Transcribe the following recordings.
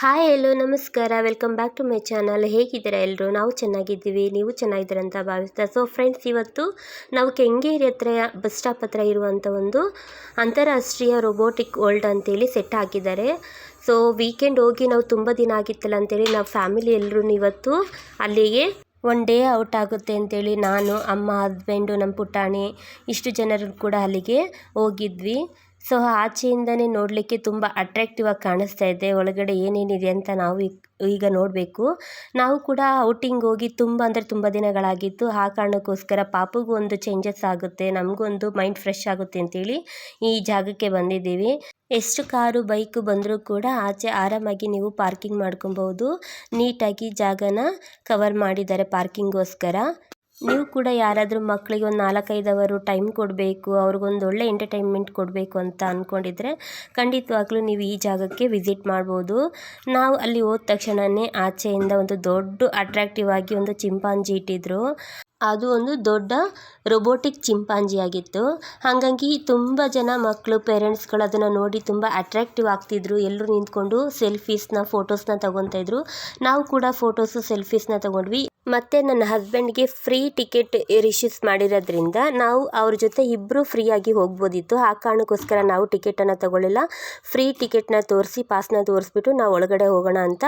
Hi hello, ನಮಸ್ಕಾರ. Welcome back to my channel ಹೇಗಿದ್ದೀರಾ ಎಲ್ಲರೂ ನಾವು ಚೆನ್ನಾಗಿದ್ದೀವಿ. ನೀವು ಚೆನ್ನಾಗಿದ್ದೀರ ಅಂತ ಭಾವಿಸ್ತಾ. ಸೊ ಫ್ರೆಂಡ್ಸ್ ಇವತ್ತು ನಾವು ಕೆಂಗೇರಿ ಹತ್ರ, ಬಸ್ ಸ್ಟಾಪ್ ಹತ್ರ ಇರುವಂಥ ಒಂದು ಅಂತಾರಾಷ್ಟ್ರೀಯ ರೋಬೋಟಿಕ್ ವರ್ಲ್ಡ್ ಅಂತೇಳಿ ಸೆಟ್ ಹಾಕಿದ್ದಾರೆ. ಸೊ ವೀಕೆಂಡ್ ಹೋಗಿ ನಾವು ತುಂಬ ದಿನ ಆಗಿತ್ತಲ್ಲ ಅಂತೇಳಿ ನಾವು ಫ್ಯಾಮಿಲಿ ಎಲ್ಲರೂ ಇವತ್ತು ಅಲ್ಲಿಗೆ ಒನ್ ಡೇ ಔಟ್ ಆಗುತ್ತೆ ಅಂತೇಳಿ ನಾನು, ಅಮ್ಮ ಹಸ್ಬೆಂಡು ನಮ್ಮ ಪುಟಾಣಿ ಇಷ್ಟು ಜನರು ಕೂಡ ಅಲ್ಲಿಗೆ ಹೋಗಿದ್ವಿ. ಸೊ ಆಚೆಯಿಂದನೇ ನೋಡಲಿಕ್ಕೆ ತುಂಬ ಅಟ್ರಾಕ್ಟಿವ್ ಆಗಿ ಕಾಣಿಸ್ತಾ ಇದೆ. ಒಳಗಡೆ ಏನೇನಿದೆ ಅಂತ ನಾವು ಈಗ ನೋಡಬೇಕು. ನಾವು ಕೂಡ ಔಟಿಂಗ್ ಹೋಗಿ ತುಂಬ ಅಂದರೆ ತುಂಬ ದಿನಗಳಾಗಿತ್ತು. ಆ ಕಾರಣಕ್ಕೋಸ್ಕರ ಪಾಪಗೂ ಒಂದು ಚೇಂಜಸ್ ಆಗುತ್ತೆ. ನಮಗೊಂದು ಮೈಂಡ್ ಫ್ರೆಶ್ ಆಗುತ್ತೆ ಅಂತೇಳಿ ಈ ಜಾಗಕ್ಕೆ ಬಂದಿದ್ದೀವಿ. ಎಷ್ಟು ಕಾರು, ಬೈಕು ಬಂದರೂ ಕೂಡ ಆಚೆ ಆರಾಮಾಗಿ ನೀವು ಪಾರ್ಕಿಂಗ್ ಮಾಡ್ಕೊಬೋದು ನೀಟಾಗಿ ಜಾಗನ ಕವರ್ ಮಾಡಿದ್ದಾರೆ ಪಾರ್ಕಿಂಗೋಸ್ಕರ ನೀವು ಕೂಡ ಯಾರಾದರೂ ಮಕ್ಕಳಿಗೆ ಒಂದು ನಾಲ್ಕೈದು ಅವರು ಟೈಮ್ ಕೊಡಬೇಕು, ಅವ್ರಿಗೊಂದು ಒಳ್ಳೆ ಎಂಟರ್ಟೈನ್ಮೆಂಟ್ ಕೊಡಬೇಕು ಅಂತ ಅಂದ್ಕೊಂಡಿದ್ರೆ ಖಂಡಿತವಾಗ್ಲೂ ನೀವು ಈ ಜಾಗಕ್ಕೆ ವಿಸಿಟ್ ಮಾಡ್ಬೋದು. ನಾವು ಅಲ್ಲಿ ಹೋದ ತಕ್ಷಣವೇ ಆಚೆಯಿಂದ ಒಂದು ದೊಡ್ಡ ಅಟ್ರಾಕ್ಟಿವ್ ಆಗಿ ಒಂದು ಚಿಂಪಾಂಜಿ ಇಟ್ಟಿದ್ರು. ಅದು ಒಂದು ದೊಡ್ಡ ರೊಬೋಟಿಕ್ ಚಿಂಪಾಂಜಿ ಆಗಿತ್ತು. ಹಾಗಾಗಿ ತುಂಬ ಜನ ಮಕ್ಕಳು ಪೇರೆಂಟ್ಸ್ಗಳು ಅದನ್ನು ನೋಡಿ ತುಂಬ ಅಟ್ರಾಕ್ಟಿವ್ ಆಗ್ತಿದ್ರು. ಎಲ್ಲರೂ ನಿಂತ್ಕೊಂಡು ಸೆಲ್ಫೀಸ್ನ ಫೋಟೋಸ್ನ ತಗೊತಾ ನಾವು ಕೂಡ ಫೋಟೋಸು ಸೆಲ್ಫೀಸ್ನ ತಗೊಂಡ್ವಿ. ಮತ್ತು ನನ್ನ ಹಸ್ಬೆಂಡ್ಗೆ ಫ್ರೀ ಟಿಕೆಟ್ ರಿಶ್ಯೂಸ್ ಮಾಡಿರೋದ್ರಿಂದ ನಾವು ಅವ್ರ ಜೊತೆ ಇಬ್ಬರೂ ಫ್ರೀಯಾಗಿ ಹೋಗ್ಬೋದಿತ್ತು. ಆ ಕಾರಣಕ್ಕೋಸ್ಕರ ನಾವು ಟಿಕೆಟನ್ನು ತಗೊಳ್ಳಿಲ್ಲ. ಫ್ರೀ ಟಿಕೆಟ್ನ ತೋರಿಸಿ ಪಾಸ್ನ ತೋರಿಸ್ಬಿಟ್ಟು ನಾವು ಒಳಗಡೆ ಹೋಗೋಣ ಅಂತ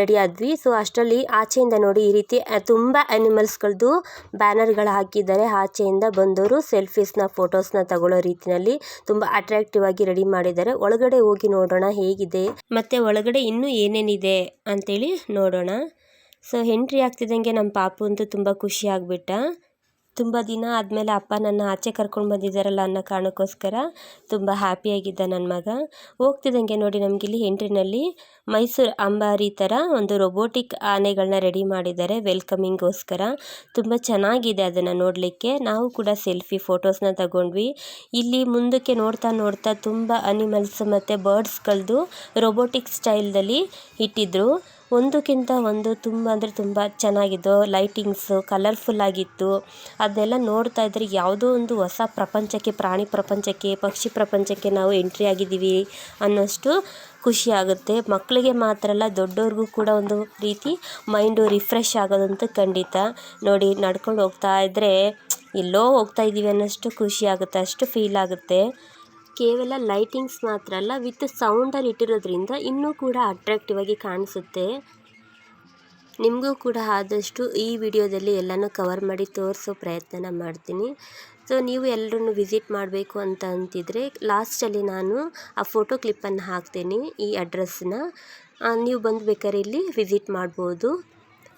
ರೆಡಿ ಆದ್ವಿ. ಸೊ ಅಷ್ಟರಲ್ಲಿ ಆಚೆಯಿಂದ ನೋಡಿ ಈ ರೀತಿ ತುಂಬ ಆ್ಯನಿಮಲ್ಸ್ಗಳದ್ದು ಬ್ಯಾನರ್ಗಳು ಹಾಕಿದ್ದಾರೆ. ಆಚೆಯಿಂದ ಬಂದವರು ಸೆಲ್ಫೀಸ್ನ ಫೋಟೋಸ್ನ ತಗೊಳ್ಳೋ ರೀತಿಯಲ್ಲಿ ತುಂಬ ಅಟ್ರಾಕ್ಟಿವ್ ಆಗಿ ರೆಡಿ ಮಾಡಿದ್ದಾರೆ. ಒಳಗಡೆ ಹೋಗಿ ನೋಡೋಣ ಹೇಗಿದೆ, ಮತ್ತು ಒಳಗಡೆ ಇನ್ನೂ ಏನೇನಿದೆ ಅಂತೇಳಿ ನೋಡೋಣ. ಸೊ ಎಂಟ್ರಿ ಆಗ್ತಿದ್ದಂಗೆ ನಮ್ಮ ಪಾಪು ಅಂತೂ ತುಂಬ ಖುಷಿ ಆಗಿಬಿಟ್ಟ. ತುಂಬ ದಿನ ಆದಮೇಲೆ ಅಪ್ಪ ನನ್ನ ಆಚೆ ಕರ್ಕೊಂಡು ಬಂದಿದ್ದಾರಲ್ಲ ಅನ್ನೋ ಕಾರಣಕ್ಕೋಸ್ಕರ ತುಂಬ ಹ್ಯಾಪಿಯಾಗಿದ್ದ ನನ್ನ ಮಗ. ಹೋಗ್ತಿದ್ದಂಗೆ ನೋಡಿ ನಮಗಿಲ್ಲಿ ಎಂಟ್ರಿನಲ್ಲಿ ಮೈಸೂರು ಅಂಬಾರಿ ಥರ ಒಂದು ರೊಬೋಟಿಕ್ ಆನೆಗಳನ್ನ ರೆಡಿ ಮಾಡಿದ್ದಾರೆ ವೆಲ್ಕಮಿಂಗ್ಗೋಸ್ಕರ ತುಂಬ ಚೆನ್ನಾಗಿದೆ ಅದನ್ನು ನೋಡಲಿಕ್ಕೆ. ನಾವು ಕೂಡ ಸೆಲ್ಫಿ ಫೋಟೋಸ್ನ ತಗೊಂಡ್ವಿ. ಇಲ್ಲಿ ಮುಂದಕ್ಕೆ ನೋಡ್ತಾ ನೋಡ್ತಾ ತುಂಬ ಅನಿಮಲ್ಸ್ ಮತ್ತು ಬರ್ಡ್ಸ್ಗಳದ್ದು ರೊಬೋಟಿಕ್ ಸ್ಟೈಲ್ದಲ್ಲಿ ಇಟ್ಟಿದ್ರು. ಒಂದಕ್ಕಿಂತ ಒಂದು ತುಂಬ ಅಂದರೆ ತುಂಬ ಚೆನ್ನಾಗಿದ್ದು ಲೈಟಿಂಗ್ಸು ಕಲರ್ಫುಲ್ ಆಗಿತ್ತು. ಅದನ್ನೆಲ್ಲ ನೋಡ್ತಾ ಇದ್ದರೆ ಯಾವುದೋ ಒಂದು ಹೊಸ ಪ್ರಪಂಚಕ್ಕೆ, ಪ್ರಾಣಿ ಪ್ರಪಂಚಕ್ಕೆ, ಪಕ್ಷಿ ಪ್ರಪಂಚಕ್ಕೆ ನಾವು ಎಂಟ್ರಿ ಆಗಿದ್ದೀವಿ ಅನ್ನೋಷ್ಟು ಖುಷಿ ಆಗುತ್ತೆ. ಮಕ್ಕಳಿಗೆ ಮಾತ್ರ ಅಲ್ಲ, ದೊಡ್ಡವ್ರಿಗೂ ಕೂಡ ಒಂದು ರೀತಿ ಮೈಂಡು ರಿಫ್ರೆಶ್ ಆಗೋದಂತೂ ಖಂಡಿತ. ನೋಡಿ, ನಡ್ಕೊಂಡು ಹೋಗ್ತಾ ಇದ್ದರೆ ಎಲ್ಲೋ ಹೋಗ್ತಾ ಇದ್ದೀವಿ ಅನ್ನೋಷ್ಟು ಖುಷಿ ಆಗುತ್ತೆ, ಅಷ್ಟು ಫೀಲ್ ಆಗುತ್ತೆ. ಕೇವಲ ಲೈಟಿಂಗ್ಸ್ ಮಾತ್ರ ಅಲ್ಲ, ವಿತ್ ಸೌಂಡಲ್ಲಿ ಇಟ್ಟಿರೋದ್ರಿಂದ ಇನ್ನೂ ಕೂಡ ಅಟ್ರಾಕ್ಟಿವ್ ಆಗಿ ಕಾಣಿಸುತ್ತೆ. ನಿಮಗೂ ಕೂಡ ಆದಷ್ಟು ಈ ವಿಡಿಯೋದಲ್ಲಿ ಎಲ್ಲನೂ ಕವರ್ ಮಾಡಿ ತೋರಿಸೋ ಪ್ರಯತ್ನ ಮಾಡ್ತೀನಿ. ಸೊ ನೀವು ಎಲ್ಲರೂ ವಿಸಿಟ್ ಮಾಡಬೇಕು ಅಂತ ಅಂತಿದ್ರೆ ಲಾಸ್ಟಲ್ಲಿ ನಾನು ಆ ಫೋಟೋ ಕ್ಲಿಪ್ಪನ್ನು ಹಾಕ್ತೀನಿ ಈ ಅಡ್ರೆಸ್ಸನ್ನ ನೀವು ಬಂದು ಬೇಕಾದ್ರೆ ಇಲ್ಲಿ ವಿಸಿಟ್ ಮಾಡ್ಬೋದು.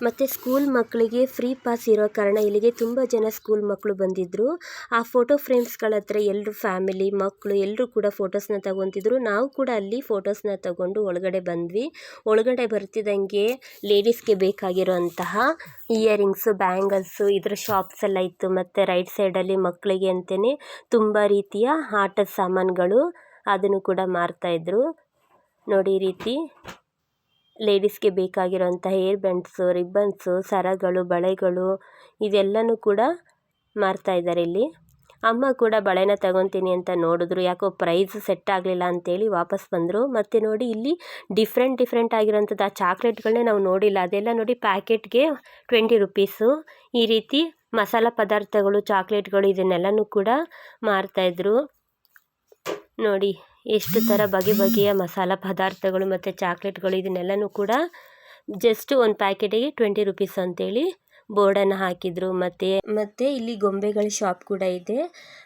ಮತ್ತು ಸ್ಕೂಲ್ ಮಕ್ಕಳಿಗೆ ಫ್ರೀ ಪಾಸ್ ಇರೋ ಕಾರಣ ಇಲ್ಲಿಗೆ ತುಂಬ ಜನ ಸ್ಕೂಲ್ ಮಕ್ಕಳು ಬಂದಿದ್ದರು ಆ ಫೋಟೋ ಫ್ರೇಮ್ಸ್ಗಳ ಹತ್ರ ಎಲ್ಲರೂ ಫ್ಯಾಮಿಲಿ ಮಕ್ಕಳು ಎಲ್ಲರೂ ಕೂಡ ಫೋಟೋಸ್ನ ತಗೊತಿದ್ರು. ನಾವು ಕೂಡ ಅಲ್ಲಿ ಫೋಟೋಸ್ನ ತಗೊಂಡು ಒಳಗಡೆ ಬಂದ್ವಿ. ಒಳಗಡೆ ಬರ್ತಿದ್ದಂಗೆ ಲೇಡೀಸ್ಗೆ ಬೇಕಾಗಿರೋಂತಹ ಇಯರಿಂಗ್ಸು ಬ್ಯಾಂಗಲ್ಸು ಇದರ ಶಾಪ್ಸ್ ಎಲ್ಲ ಇತ್ತು. ಮತ್ತು ರೈಟ್ ಸೈಡಲ್ಲಿ ಮಕ್ಕಳಿಗೆ ಅಂತಲೇ ತುಂಬ ರೀತಿಯ ಆಟದ ಸಾಮಾನುಗಳು ಅದನ್ನು ಕೂಡ ಮಾರ್ತಾಯಿದ್ರು ನೋಡಿ ರೀತಿ. ಲೇಡೀಸ್ಗೆ ಬೇಕಾಗಿರುವಂಥ ಹೇರ್ ಬ್ಯಾಂಡ್ಸು, ರಿಬ್ಬನ್ಸು, ಸರಗಳು, ಬಳೆಗಳು ಇದೆಲ್ಲನೂ ಕೂಡ ಮಾರ್ತಾ ಇದ್ದಾರೆ ಇಲ್ಲಿ. ಅಮ್ಮ ಕೂಡ ಬಳೆನ ತಗೊತೀನಿ ಅಂತ ನೋಡಿದ್ರು. ಯಾಕೋ ಪ್ರೈಸ್ ಸೆಟ್ ಆಗಲಿಲ್ಲ ಅಂತೇಳಿ ವಾಪಸ್ ಬಂದರು. ಮತ್ತು ನೋಡಿ ಇಲ್ಲಿ ಡಿಫ್ರೆಂಟ್ ಡಿಫ್ರೆಂಟ್ ಆಗಿರೋಂಥದ್ದು ಆ ಚಾಕ್ಲೇಟ್ಗಳನ್ನೇ ನಾವು ನೋಡಿಲ್ಲ. ಅದೆಲ್ಲ ನೋಡಿ ಪ್ಯಾಕೆಟ್ಗೆ ಟ್ವೆಂಟಿ ರುಪೀಸು. ಈ ರೀತಿ ಮಸಾಲ ಪದಾರ್ಥಗಳು, ಚಾಕ್ಲೇಟ್ಗಳು ಇದನ್ನೆಲ್ಲನೂ ಕೂಡ ಮಾರ್ತಾಯಿದ್ರು ನೋಡಿ. ಎಷ್ಟು ಥರ ಬಗೆ ಬಗೆಯ ಮಸಾಲ ಪದಾರ್ಥಗಳು ಮತ್ತು ಚಾಕ್ಲೇಟ್ಗಳು ಇದನ್ನೆಲ್ಲನೂ ಕೂಡ ಜಸ್ಟ್ ಒಂದು ಪ್ಯಾಕೆಟಿಗೆ ಟ್ವೆಂಟಿ ರುಪೀಸ್ ಅಂತೇಳಿ ಬೋರ್ಡನ್ನು ಹಾಕಿದ್ರು. ಮತ್ತೆ ಮತ್ತೆ ಇಲ್ಲಿ ಗೊಂಬೆಗಳ ಶಾಪ್ ಕೂಡ ಇದೆ.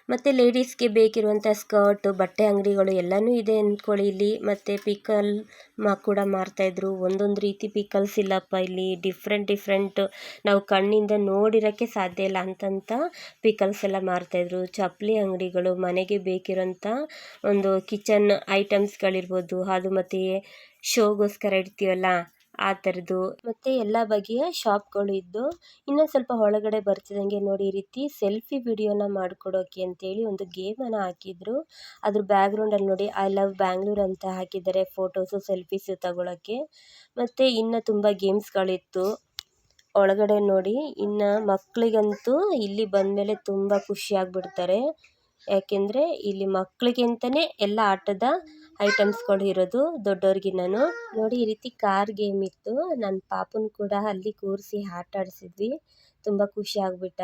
ಮತ್ತು ಲೇಡೀಸ್ಗೆ ಬೇಕಿರುವಂಥ ಸ್ಕರ್ಟ್, ಬಟ್ಟೆ ಅಂಗಡಿಗಳು ಎಲ್ಲಾನು ಇದೆ ಅಂದ್ಕೊಳ್ಳಿ ಇಲ್ಲಿ. ಮತ್ತೆ ಪಿಕಲ್ ಮಾ ಕೂಡ ಮಾರ್ತಾ ಇದ್ರು. ಒಂದೊಂದು ರೀತಿ ಪಿಕಲ್ಸ್ ಇಲ್ಲಪ್ಪ ಇಲ್ಲಿ. ಡಿಫ್ರೆಂಟ್ ಡಿಫ್ರೆಂಟ್ ನಾವು ಕಣ್ಣಿಂದ ನೋಡಿರಕ್ಕೆ ಸಾಧ್ಯ ಇಲ್ಲ ಅಂತಂತ ಪಿಕಲ್ಸ್ ಎಲ್ಲ ಮಾರ್ತಾ ಇದ್ರು. ಚಪ್ಪಲಿ ಅಂಗಡಿಗಳು, ಮನೆಗೆ ಬೇಕಿರೋಂಥ ಒಂದು ಕಿಚನ್ ಐಟಮ್ಸ್ಗಳಿರ್ಬೋದು. ಅದು ಮತ್ತೆ ಶೋಗೋಸ್ಕರ ಇಡ್ತೀವಲ್ಲ ಆ ಥರದ್ದು ಮತ್ತು ಎಲ್ಲ ಬಗೆಯ ಶಾಪ್ಗಳು ಇದ್ದು, ಇನ್ನೂ ಸ್ವಲ್ಪ ಒಳಗಡೆ ಬರ್ತಿದ್ದಂಗೆ ನೋಡಿ ಈ ರೀತಿ ಸೆಲ್ಫಿ ವಿಡಿಯೋನ ಮಾಡಿಕೊಡೋಕೆ ಅಂತೇಳಿ ಒಂದು ಗೇಮನ್ನು ಹಾಕಿದ್ರು. ಅದ್ರ ಬ್ಯಾಗ್ರೌಂಡಲ್ಲಿ ನೋಡಿ ಐ ಲವ್ ಬ್ಯಾಂಗ್ಳೂರ್ ಅಂತ ಹಾಕಿದ್ದಾರೆ ಫೋಟೋಸು ಸೆಲ್ಫೀಸು ತಗೊಳ್ಳೋಕ್ಕೆ ಮತ್ತು ಇನ್ನು ತುಂಬ ಗೇಮ್ಸ್ಗಳಿತ್ತು ಒಳಗಡೆ ನೋಡಿ ಇನ್ನು ಮಕ್ಕಳಿಗಂತೂ ಇಲ್ಲಿ ಬಂದಮೇಲೆ ತುಂಬ ಖುಷಿ ಆಗಿಬಿಡ್ತಾರೆ. ಯಾಕೆಂದರೆ ಇಲ್ಲಿ ಮಕ್ಕಳಿಗೆ ಅಂತಲೇ ಎಲ್ಲ ಆಟದ ಐಟಮ್ಸ್ಗಳು ಇರೋದು. ನಾನು. ನೋಡಿ ಈ ರೀತಿ ಕಾರ್ ಗೇಮ್ ಇತ್ತು. ನನ್ನ ಪಾಪನ ಕೂಡ ಅಲ್ಲಿ ಕೂರಿಸಿ ಆಟ ಆಡಿಸಿದ್ವಿ. ತುಂಬ ಖುಷಿ ಆಗ್ಬಿಟ್ಟ.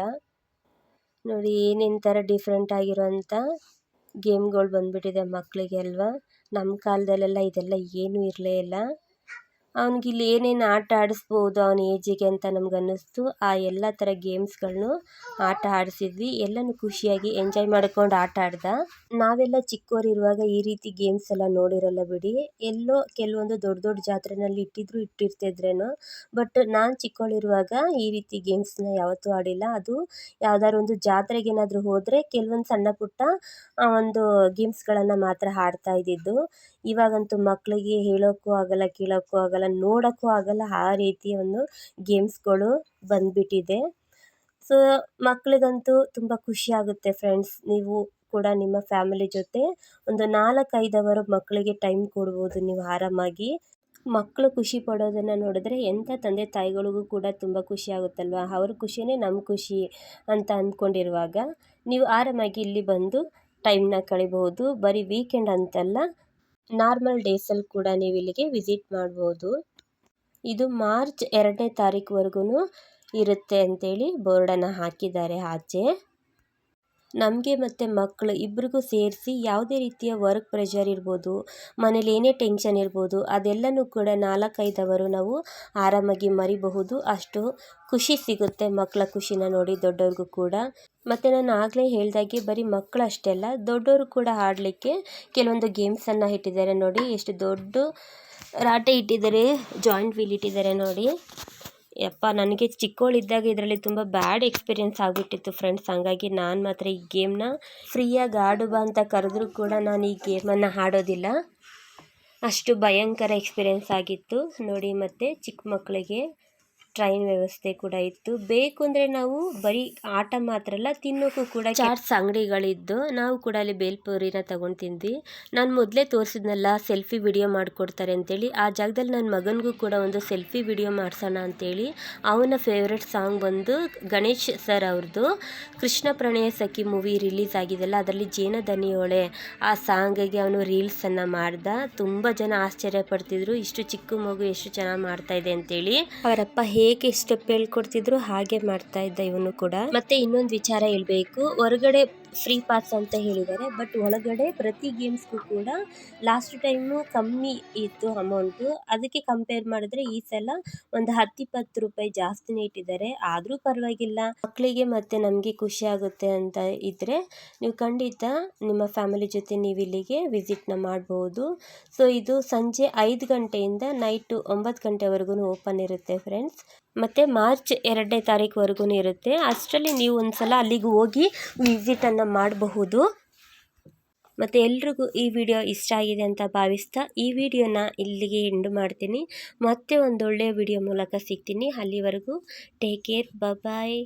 ನೋಡಿ ಏನೇನು ಥರ ಡಿಫ್ರೆಂಟ್ ಆಗಿರೋಂಥ ಗೇಮ್ಗಳು ಬಂದುಬಿಟ್ಟಿದೆ ಮಕ್ಕಳಿಗೆ ಅಲ್ವಾ. ನಮ್ಮ ಕಾಲದಲ್ಲೆಲ್ಲ ಇದೆಲ್ಲ ಏನೂ ಇರಲೇ ಇಲ್ಲ. ಅವ್ನಿಗೆ ಇಲ್ಲಿ ಏನೇನು ಆಟ ಆಡಿಸ್ಬೋದು ಅವನ ಏಜಿಗೆ ಅಂತ ನಮ್ಗೆ ಅನ್ನಿಸ್ತು ಆ ಎಲ್ಲ ಥರ ಗೇಮ್ಸ್ಗಳನ್ನು ಆಟ ಆಡಿಸಿದ್ವಿ. ಎಲ್ಲನೂ ಖುಷಿಯಾಗಿ ಎಂಜಾಯ್ ಮಾಡ್ಕೊಂಡು ಆಟ ಆಡ್ದ. ನಾವೆಲ್ಲ ಚಿಕ್ಕವರಿರುವಾಗ ಈ ರೀತಿ ಗೇಮ್ಸ್ ಎಲ್ಲ ನೋಡಿರಲ್ಲ ಬಿಡಿ. ಎಲ್ಲೋ ಕೆಲವೊಂದು ದೊಡ್ಡ ದೊಡ್ಡ ಜಾತ್ರೆನಲ್ಲಿ ಇಟ್ಟಿದ್ರು ಇಟ್ಟಿರ್ತಿದ್ರೇನೋ. ಬಟ್ ನಾನು ಚಿಕ್ಕವಳಿರುವಾಗ ಈ ರೀತಿ ಗೇಮ್ಸ್ನ ಯಾವತ್ತೂ ಆಡಿಲ್ಲ. ಅದು ಯಾವ್ದಾದ್ರು ಒಂದು ಜಾತ್ರೆಗೆ ಏನಾದರೂ ಹೋದರೆ ಕೆಲವೊಂದು ಸಣ್ಣ ಪುಟ್ಟ ಒಂದು ಗೇಮ್ಸ್ಗಳನ್ನು ಮಾತ್ರ ಆಡ್ತಾ ಇದ್ದಿದ್ದು. ಇವಾಗಂತೂ ಮಕ್ಕಳಿಗೆ ಹೇಳೋಕ್ಕೂ ಆಗಲ್ಲ, ಕೇಳೋಕ್ಕೂ ಆಗಲ್ಲ. ನೋಡೋಕ್ಕೂ ಆಗಲ್ಲ ಆ ರೀತಿಯ ಒಂದು ಗೇಮ್ಸ್ಗಳು ಬಂದುಬಿಟ್ಟಿದೆ. ಸೊ ಮಕ್ಕಳಿಗಂತೂ ತುಂಬ ಖುಷಿ ಆಗುತ್ತೆ ಫ್ರೆಂಡ್ಸ್ ನೀವು ಕೂಡ ನಿಮ್ಮ ಫ್ಯಾಮಿಲಿ ಜೊತೆ ಒಂದು ನಾಲ್ಕೈದು ಅವರು ಮಕ್ಕಳಿಗೆ ಟೈಮ್ ಕೊಡ್ಬೋದು ನೀವು ಆರಾಮಾಗಿ. ಮಕ್ಕಳು ಖುಷಿ ಪಡೋದನ್ನು ನೋಡಿದ್ರೆ ಎಂಥ ತಂದೆ ತಾಯಿಗಳಿಗೂ ಕೂಡ ತುಂಬ ಖುಷಿ ಆಗುತ್ತಲ್ವ? ಅವ್ರ ಖುಷಿಯೇ ನಮ್ಮ ಖುಷಿ ಅಂತ ಅಂದ್ಕೊಂಡಿರುವಾಗ, ನೀವು ಆರಾಮಾಗಿ ಇಲ್ಲಿ ಬಂದು ಟೈಮ್ನ ಕಳಿಬಹುದು. ಬರೀ ವೀಕೆಂಡ್ ಅಂತಲ್ಲ ನಾರ್ಮಲ್ ಡೇಸಲ್ಲಿ ಕೂಡ ನೀವು ಇಲ್ಲಿಗೆ ವಿಸಿಟ್ ಮಾಡ್ಬೋದು. ಇದು ಮಾರ್ಚ್ ಎರಡನೇ ತಾರೀಕುವರೆಗೂ ಇರುತ್ತೆ ಅಂತೇಳಿ ಬೋರ್ಡನ್ನು ಹಾಕಿದ್ದಾರೆ ಆಚೆ. ನಮಗೆ ಮತ್ತು ಮಕ್ಕಳು ಇಬ್ರಿಗೂ ಸೇರಿಸಿ ಯಾವುದೇ ರೀತಿಯ ವರ್ಕ್ ಪ್ರೆಷರ್ ಇರ್ಬೋದು, ಮನೇಲಿ ಏನೇ ಟೆನ್ಷನ್ ಇರ್ಬೋದು, ಅದೆಲ್ಲನೂ ಕೂಡ ನಾಲ್ಕೈದು ಅವರು ನಾವು ಆರಾಮಾಗಿ ಮರಿಬಹುದು. ಅಷ್ಟು ಖುಷಿ ಸಿಗುತ್ತೆ ಮಕ್ಕಳ ಖುಷಿನ ನೋಡಿ ದೊಡ್ಡವ್ರಿಗೂ ಕೂಡ. ಮತ್ತು ನಾನು ಆಗಲೇ ಹೇಳ್ದಾಗೆ ಬರೀ ಮಕ್ಕಳು ಅಷ್ಟೇ ಅಲ್ಲ, ದೊಡ್ಡವರು ಕೂಡ ಆಡಲಿಕ್ಕೆ ಕೆಲವೊಂದು ಗೇಮ್ಸನ್ನು ಇಟ್ಟಿದ್ದಾರೆ ನೋಡಿ, ಎಷ್ಟು ದೊಡ್ಡ ರಾಟೆ ಇಟ್ಟಿದ್ದಾರೆ ಜಾಯಿಂಟ್ ವೀಲ್ ಇಟ್ಟಿದ್ದಾರೆ ನೋಡಿ. ಯಪ್ಪ, ನನಗೆ ಚಿಕ್ಕವಳಿದ್ದಾಗ ಇದರಲ್ಲಿ ತುಂಬ ಬ್ಯಾಡ್ ಎಕ್ಸ್ಪೀರಿಯೆನ್ಸ್ ಆಗಿಬಿಟ್ಟಿತ್ತು ಫ್ರೆಂಡ್ಸ್ ಹಾಗಾಗಿ ನಾನು ಮಾತ್ರ ಈ ಗೇಮ್ನ ಫ್ರೀಯಾಗಿ ಆಡು ಬಾ ಅಂತ ಕರೆದ್ರೂ ಕೂಡ ನಾನು ಈ ಗೇಮನ್ನು ಆಡೋದಿಲ್ಲ. ಅಷ್ಟು ಭಯಂಕರ ಎಕ್ಸ್ಪೀರಿಯೆನ್ಸ್ ಆಗಿತ್ತು. ನೋಡಿ ಮತ್ತು ಚಿಕ್ಕ ಮಕ್ಕಳಿಗೆ ಟ್ರೈನ್ ವ್ಯವಸ್ಥೆ ಕೂಡ ಇತ್ತು. ಬೇಕು ಅಂದರೆ ನಾವು ಬರೀ ಆಟ ಮಾತ್ರ ಅಲ್ಲ ತಿನ್ನೋಕ್ಕೂ ಕೂಡ ಚಾಟ್ಸ್ ಅಂಗಡಿಗಳಿದ್ದು ನಾವು ಕೂಡ ಅಲ್ಲಿ ಬೇಲ್ಪುರಿನ ತಗೊಂಡು ತಿಂದ್ವಿ. ನಾನು ಮೊದಲೇ ತೋರಿಸಿದ್ನಲ್ಲ ಸೆಲ್ಫಿ ವಿಡಿಯೋ ಮಾಡಿಕೊಡ್ತಾರೆ ಅಂತೇಳಿ. ಆ ಜಾಗದಲ್ಲಿ ನನ್ನ ಮಗನಿಗೂ ಕೂಡ ಒಂದು ಸೆಲ್ಫಿ ವಿಡಿಯೋ ಮಾಡಿಸೋಣ ಅಂತೇಳಿ ಅವನ ಫೇವ್ರೆಟ್ ಸಾಂಗ್ ಬಂದು ಗಣೇಶ್ ಸರ್ ಅವ್ರದ್ದು ಕೃಷ್ಣ ಪ್ರಣಯ ಸಖಿ ಮೂವಿ ರಿಲೀಸ್ ಆಗಿದೆಲ್ಲ ಅದರಲ್ಲಿ ಜೇನ ದನಿಯೋಳೆ ಆ ಸಾಂಗಿಗೆ ಅವನು ರೀಲ್ಸನ್ನು ಮಾಡ್ದ. ತುಂಬ ಜನ ಆಶ್ಚರ್ಯ ಪಡ್ತಿದ್ರು ಇಷ್ಟು ಚಿಕ್ಕ ಮಗು ಎಷ್ಟು ಚೆನ್ನಾಗಿ ಮಾಡ್ತಾ ಇದೆ ಅಂತೇಳಿ. ಅವರಪ್ಪ ಹೇಗೆ ಸ್ಟೆಪ್ ಹೇಳ್ಕೊಡ್ತಿದ್ರು ಹಾಗೆ ಮಾಡ್ತಾ ಇದ್ದ ಇವನು ಕೂಡ. ಮತ್ತೆ ಇನ್ನೊಂದು ವಿಚಾರ ಹೇಳ್ಬೇಕು. ಹೊರಗಡೆ ಫ್ರೀ ಪಾಸ್ ಅಂತ ಹೇಳಿದ್ದಾರೆ. ಬಟ್ ಒಳಗಡೆ ಪ್ರತಿ ಗೇಮ್ಸ್ಗೂ ಕೂಡ ಲಾಸ್ಟ್ ಟೈಮು ಕಮ್ಮಿ ಇತ್ತು ಅಮೌಂಟು ಅದಕ್ಕೆ ಕಂಪೇರ್ ಮಾಡಿದ್ರೆ ಈ ಸಲ ಒಂದು ಹತ್ತಿಪ್ಪತ್ತು ರೂಪಾಯಿ ಜಾಸ್ತಿನೇ ಇಟ್ಟಿದ್ದಾರೆ ಆದರೂ ಪರವಾಗಿಲ್ಲ. ಮಕ್ಕಳಿಗೆ ಮತ್ತೆ ನಮಗೆ ಖುಷಿ ಆಗುತ್ತೆ ಅಂತ ಇದ್ದರೆ ನೀವು ಖಂಡಿತ ನಿಮ್ಮ ಫ್ಯಾಮಿಲಿ ಜೊತೆ ನೀವು ಇಲ್ಲಿಗೆ ವಿಸಿಟ್ನ ಮಾಡ್ಬೋದು. ಸೊ ಇದು ಸಂಜೆ ಐದು ಗಂಟೆಯಿಂದ ನೈಟು ಒಂಬತ್ತು ಗಂಟೆವರೆಗೂ ಓಪನ್ ಇರುತ್ತೆ ಫ್ರೆಂಡ್ಸ್ ಮತ್ತು ಮಾರ್ಚ್ ಎರಡನೇ ತಾರೀಕುವರೆಗೂ ಇರುತ್ತೆ. ಅಷ್ಟರಲ್ಲಿ ನೀವು ಒಂದು ಸಲ ಅಲ್ಲಿಗೆ ಹೋಗಿ ವಿಸಿಟನ್ನು ಮಾಡಬಹುದು. ಮತ್ತು ಎಲ್ರಿಗೂ ಈ ವಿಡಿಯೋ ಇಷ್ಟ ಆಗಿದೆ ಅಂತ ಭಾವಿಸ್ತಾ ಈ ವಿಡಿಯೋನ ಇಲ್ಲಿಗೆ ಎಂಡು ಮಾಡ್ತೀನಿ. ಮತ್ತೆ ಒಂದು ಒಳ್ಳೆಯ ವಿಡಿಯೋ ಮೂಲಕ ಸಿಗ್ತೀನಿ. ಅಲ್ಲಿವರೆಗೂ ಟೇಕ್ ಕೇರ್ ಬಾಯ್